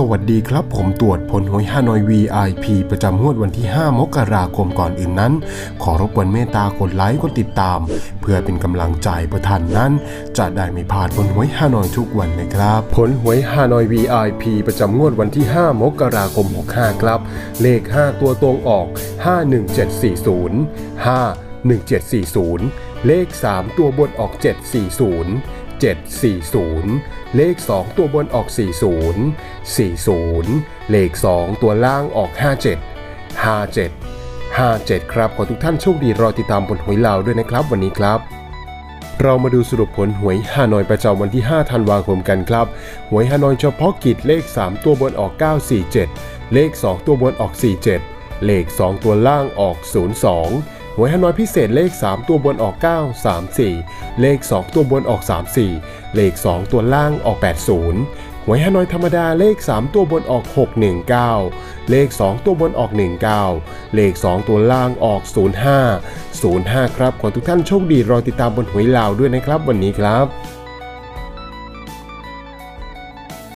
สวัสดีครับผมตรวจผลหวยฮานอย VIP ประจำงวดวันที่ 5 มกราคมก่อนอื่นนั้น ขอรบกวนเมตตากดไลค์กดติดตาม เพื่อเป็นกำลังใจเพื่อท่านนั้น จะได้ไม่พลาดผลหวยฮานอยทุกวันนะครับ ผลหวยฮานอย VIP ประจำงวดวันที่ 5 มกราคม 65 ครับ เลข 5 ตัวตรงออก 51740 51740 เลข 3 ตัวบนออก 740 740 เลข 2 ตัวบนออก 40 40 เลข 2 ตัวล่างออก 57 57 57 ครับ ขอทุกท่านโชคดีรอติดตามผลหวยลาวด้วยนะครับวันนี้ครับเรามาดูสรุปผลหวยฮานอยประจำวันที่ 5 ธันวาคมกันครับ หวยฮานอยเฉพาะกิจเลข 3 ตัวบนออก 947 เลข 2 ตัวบนออก 47 เลข 2 ตัวล่างออก 02 หวยฮานอยพิเศษเลข 3 ตัวบนออก 934 เลข 2 ตัวบนออก 34 เลข 2 ตัวล่างออก 80 หวยฮานอยธรรมดาเลข 3 ตัวบนออก 619 เลข 2 ตัวบนออก 19 เลข 2 ตัวล่างออก 05 05 ครับขอทุกท่านโชคดีรอติดตามบนหวยลาวด้วยนะครับวันนี้ครับ